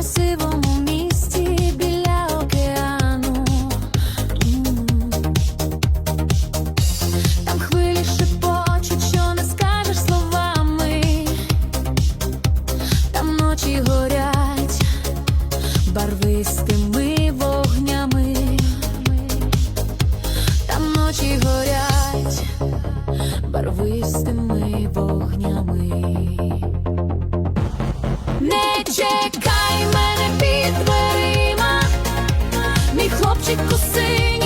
красивому місті біля океану, там хвилі шепочуть, що не скажеш словами, там ночі горять барвистими вогнями, там ночі горять барвистими вогнями. Check дверима, мій хлопчик косить.